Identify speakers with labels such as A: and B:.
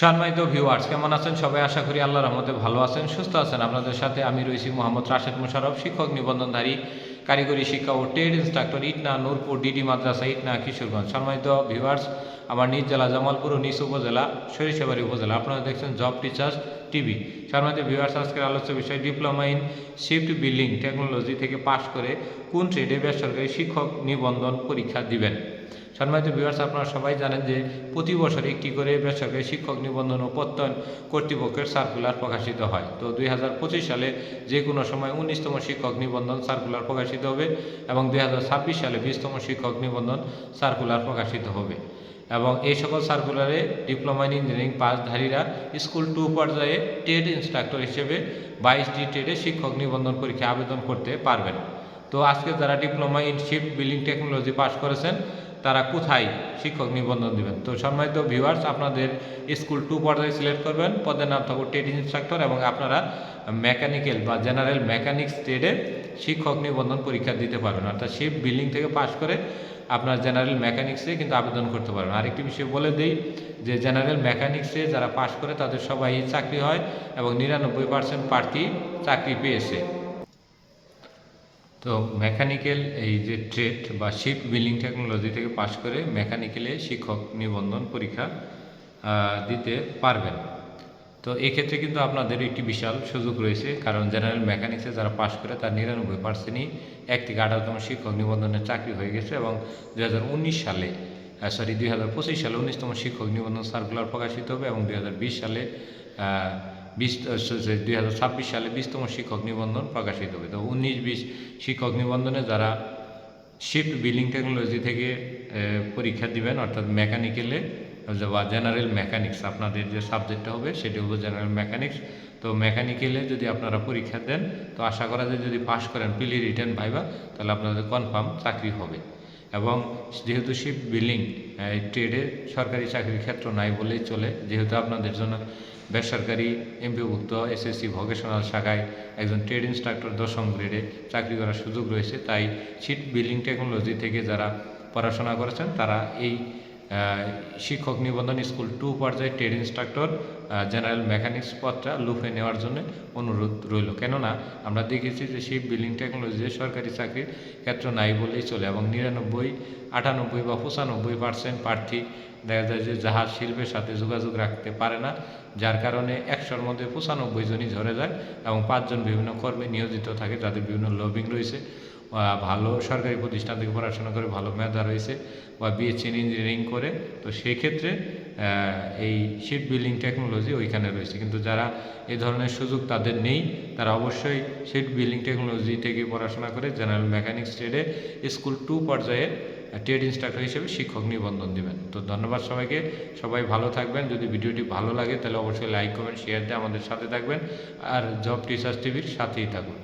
A: সম্মানিত ভিউয়ার্স কেমন আছেন? সবাই আশা করি আল্লাহর রহমতে ভালো আছেন, সুস্থ আছেন। আপনাদের সাথে আমি রয়েছি মোহাম্মদ রাশেদ মুশারফ শিক্ষক নিবন্ধনধারী, কারিগরি শিক্ষা ও trade instructor, Itna, Nurpur, DD মাদ্রাসা, ইটনা, কিশোরগঞ্জ। সম্মানিত ভিউয়ার্স আমার নিজ জেলা জামালপুর ও নিজ উপজেলা সরিষাবাড়ি উপজেলা। আপনারা দেখছেন জব টিচার্স টিভি। সম্মানিত ভিউয়ার্স আজকের আলোচ্য বিষয় diploma in shift building technology থেকে পাশ করে কোন ট্রেডে বেসরকারি শিক্ষক নিবন্ধন পরীক্ষা দিবেন। সম্মানিত বিভার্স আপনারা সবাই জানেন যে প্রতি বছর একটি করে বেসরকারি শিক্ষক নিবন্ধন ও প্রত্যয়ন কর্তৃপক্ষের সার্কুলার প্রকাশিত হয়। তো দুই হাজার পঁচিশ সালে যে কোনো সময় উনিশতম শিক্ষক নিবন্ধন সার্কুলার প্রকাশিত হবে এবং দুই হাজার ছাব্বিশ সালে বিশতম শিক্ষক নিবন্ধন সার্কুলার প্রকাশিত হবে। এবং এই সকল সার্কুলারে ডিপ্লোমা ইন ইঞ্জিনিয়ারিং পাসধারীরা স্কুল টু পর্যায়ে ট্রেড ইনস্ট্রাক্টর হিসেবে বাইশটি ট্রেডে শিক্ষক নিবন্ধন পরীক্ষা আবেদন করতে পারবেন। তো আজকে যারা diploma in shift building technology পাশ করেছেন তারা কোথায় শিক্ষক নিবন্ধন দিবেন? তো সম্মানিত ভিউয়ার্স আপনাদের স্কুল টু পর্যায়ে সিলেক্ট করবেন। পদের নাম থাকবে ট্রেড ইনস্ট্রাক্টর এবং আপনারা মেকানিক্যাল বা জেনারেল মেকানিক্স ট্রেডে শিক্ষক নিবন্ধন পরীক্ষা দিতে পারবেন। অর্থাৎ শিফট বিল্ডিং থেকে পাশ করে আপনার জেনারেল মেকানিক্সে কিন্তু আবেদন করতে পারবেন। আরেকটি বিষয় বলে দিই যে জেনারেল মেকানিক্সে যারা পাশ করে তাদের সবাই চাকরি হয় এবং নিরানব্বই পার্সেন্ট প্রার্থী চাকরি পেয়েছে। তো মেকানিক্যাল এই যে ট্রেড বা শিপ বিল্ডিং টেকনোলজি থেকে পাশ করে মেকানিক্যালে শিক্ষক নিবন্ধন পরীক্ষা দিতে পারবেন। তো এক্ষেত্রে কিন্তু আপনাদের একটি বিশাল সুযোগ রয়েছে, কারণ জেনারেল মেকানিক্সে যারা পাশ করে তার নিরানব্বই পার্সেন্টই এক থেকে আঠারোতম শিক্ষক নিবন্ধনের চাকরি হয়ে গেছে এবং দু হাজার উনিশ সালে সরি দুই হাজার পঁচিশ সালে উনিশতম শিক্ষক নিবন্ধন সার্কুলার প্রকাশিত হবে এবং দু হাজার বিশ সালে বিশ দুই হাজার ছাব্বিশ সালে বিশতম শিক্ষক নিবন্ধন প্রকাশিত হবে। তো উনিশ, বিশ শিক্ষক নিবন্ধনে যারা শিফট বিল্ডিং টেকনোলজি থেকে পরীক্ষা দিবেন, অর্থাৎ মেকানিক্যালে বা জেনারেল মেকানিক্স আপনাদের যে সাবজেক্টটা হবে, সেটি হলো জেনারেল মেকানিক্স তো মেকানিক্যালে যদি আপনারা পরীক্ষা দেন, তো আশা করা যায় যদি পাশ করেন পিলি রিটার্ন ভাইবা তাহলে আপনাদের কনফার্ম চাকরি হবে। এবং যেহেতু শিপ বিল্ডিং ট্রেডে সরকারি চাকরির ক্ষেত্র নাই বলেই চলে, যেহেতু আপনাদের জন্য বেসরকারি এমপিভুক্ত এসএসসি ভোকেশনাল শাখায় একজন ট্রেড ইনস্ট্রাক্টর দশম গ্রেডে চাকরি করার সুযোগ রয়েছে। তাই সিট বিল্ডিং টেকনোলজি থেকে যারা পড়াশোনা করেছেন, তারা এই শিক্ষক নিবন্ধন স্কুল টু পর্যায়ে ট্রেড ইনস্ট্রাক্টর জেনারেল মেকানিক্স পদটা লুফে নেওয়ার জন্য অনুরোধ রইল। কেননা, আমরা দেখেছি যে সেই বিল্ডিং টেকনোলজিতে সরকারি চাকরির ক্ষেত্র নাই বলেই চলে এবং নিরানব্বই, আটানব্বই বা পঁচানব্বই পার্সেন্ট প্রার্থী দেখা যায় যে জাহাজ শিল্পের সাথে যোগাযোগ রাখতে পারে না, যার কারণে একশোর মধ্যে পঁচানব্বই জনই ঝরে যায় এবং পাঁচজন বিভিন্ন কর্মে নিয়োজিত থাকে যাদের বিভিন্ন লবিং রয়েছে। ভালো সরকারি প্রতিষ্ঠান থেকে পড়াশোনা করে ভালো মেধা রয়েছে বা বিএসসি ইঞ্জিনিয়ারিং করে, তো সেক্ষেত্রে এই শিপ বিল্ডিং টেকনোলজি ওইখানে রয়েছে। কিন্তু যারা এই ধরনের সুযোগ তাদের নেই, তারা অবশ্যই শিপ বিল্ডিং টেকনোলজি থেকে পড়াশোনা করে জেনারেল মেকানিক্স ট্রেডে স্কুল টু পর্যায়ে ট্রেড ইনস্ট্রাক্টর হিসেবে শিক্ষক নিবন্ধন দিবেন। তো ধন্যবাদ সবাইকে। সবাই ভালো থাকবেন। যদি ভিডিওটি ভালো লাগে, তাহলে অবশ্যই লাইক কমেন্ট শেয়ার দিয়ে আমাদের সাথে থাকবেন। আর জব টিচার্স টিভির সাথেই থাকুন।